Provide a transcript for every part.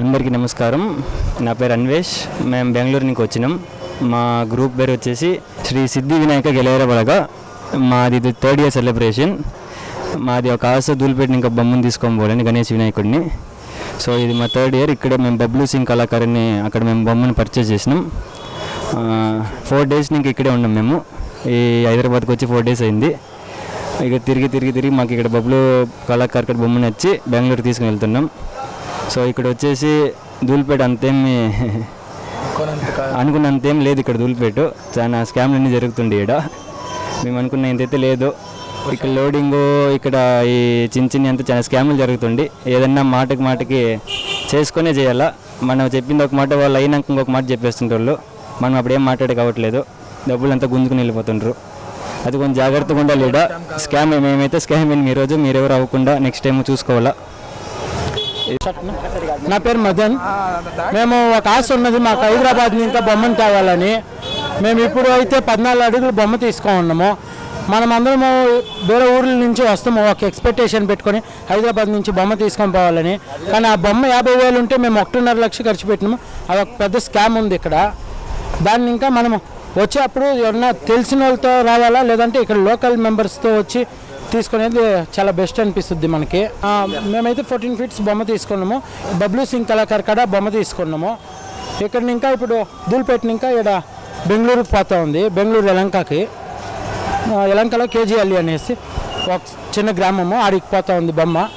అందరికీ నమస్కారం. నా పేరు అన్వేష్. మేము బెంగళూరు నుంచి వచ్చినాం. మా గ్రూప్ పేరు వచ్చేసి శ్రీ సిద్ధి వినాయక గెలవర బలగ మాది ఇది థర్డ్ ఇయర్ సెలబ్రేషన్ మాది ఒక ఆశ దూలిపేట ఇంకా బొమ్మను తీసుకొని పోలేండి గణేష్ వినాయకుడిని. సో ఇది మా థర్డ్ ఇయర్ ఇక్కడ మేము బబ్లూ సింగ్ కళాకారుని అక్కడ మేము బొమ్మను పర్చేస్ చేసినాం. ఫోర్ డేస్ నుంచి ఇక్కడే ఉన్నాం మేము. ఈ హైదరాబాద్కి వచ్చి ఫోర్ డేస్ అయింది. ఇక తిరిగి తిరిగి తిరిగి మాకు ఇక్కడ బబ్లు కళాకారు బొమ్మ నచ్చి బెంగళూరు తీసుకుని వెళ్తున్నాం. సో ఇక్కడ వచ్చేసి ధూల్పేట అంతేమి అనుకున్నంతేం లేదు ఇక్కడ ధూల్పేట. చాలా స్కామ్లు అన్నీ జరుగుతుండే ఇక్కడ మేము అనుకున్న ఇంతైతే లేదు. ఇక్కడ లోడింగ్ ఇక్కడ ఈ చిన్న చిన్న అంతా చాలా స్కాములు జరుగుతుండి. ఏదన్నా మాటకి మాటకి చేసుకునే చేయాలా? మనం చెప్పింది ఒక మాట వాళ్ళు అయినాక ఇంకొక మాట చెప్పేస్తుంటారు. మనం అప్పుడు ఏం మాట్లాడే కావట్లేదు డబ్బులు అంతా గుంజుకుని వెళ్ళిపోతుండ్రు. అది కొంచెం జాగ్రత్తగా ఉండాలి ఈడ. స్కామ్ మేమైతే స్కామ్ అయిన ఈరోజు మీరెవరు అవ్వకుండా నెక్స్ట్ టైం చూసుకోవాలా? నా పేరు మదన్. మేము ఒక ఆశ ఉన్నది మాకు హైదరాబాద్ నుంచి ఇంకా బొమ్మను తేవాలని. మేము ఇప్పుడు అయితే పద్నాలుగు అడుగులు బొమ్మ తీసుకో ఉన్నాము. మనం అందరము వేరే ఊర్ల నుంచి వస్తాము ఒక ఎక్స్పెక్టేషన్ పెట్టుకొని హైదరాబాద్ నుంచి బొమ్మ తీసుకొని పోవాలని. కానీ ఆ బొమ్మ యాభై వేలు ఉంటే మేము ఒకటిన్నర లక్ష ఖర్చు పెట్టినాము. అది ఒక పెద్ద స్కామ్ ఉంది ఇక్కడ. దాన్ని ఇంకా మనము వచ్చేటప్పుడు ఎవరన్నా తెలిసిన వాళ్ళతో రావాలా? లేదంటే ఇక్కడ లోకల్ మెంబర్స్తో వచ్చి తీసుకునేది చాలా బెస్ట్ అనిపిస్తుంది మనకి. మేమైతే ఫోర్టీన్ ఫీట్స్ బొమ్మ తీసుకున్నాము. బబ్లూ సింగ్ కళాకారు కాడ బొమ్మ తీసుకున్నాము. ఇక్కడ ఇంకా ఇప్పుడు దూల్పేట ఇంకా ఇక్కడ బెంగళూరుకి పోతా ఉంది. బెంగళూరు యలంకకి. ఆ, యలంకలో కేజీఎల్ఈ అనేసి ఒక చిన్న గ్రామము. ఆడికి పోతా ఉంది బొమ్మ.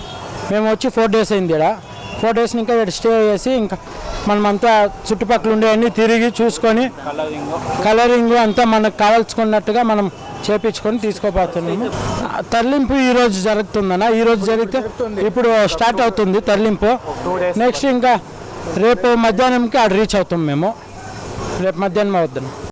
మేము వచ్చి ఫోర్ డేస్ అయింది ఇక్కడ ఫోర్ డేస్ ఇంకా ఇక్కడ స్టే చేసి ఇంకా మనమంతా చుట్టుపక్కల ఉండేవన్నీ తిరిగి చూసుకొని కలరింగ్ అంతా మనకు కావాల్సుకున్నట్టుగా మనం చేపించుకొని తీసుకోబోతున్నాము. తరలింపు ఈ రోజు జరుగుతుందన్న ఈ రోజు జరిగితే ఇప్పుడు స్టార్ట్ అవుతుంది తరలింపు. నెక్స్ట్ ఇంకా రేపు మధ్యాహ్నంకి ఆడ రీచ్ అవుతాం మేము. రేపు మధ్యాహ్నం అవుద్దాం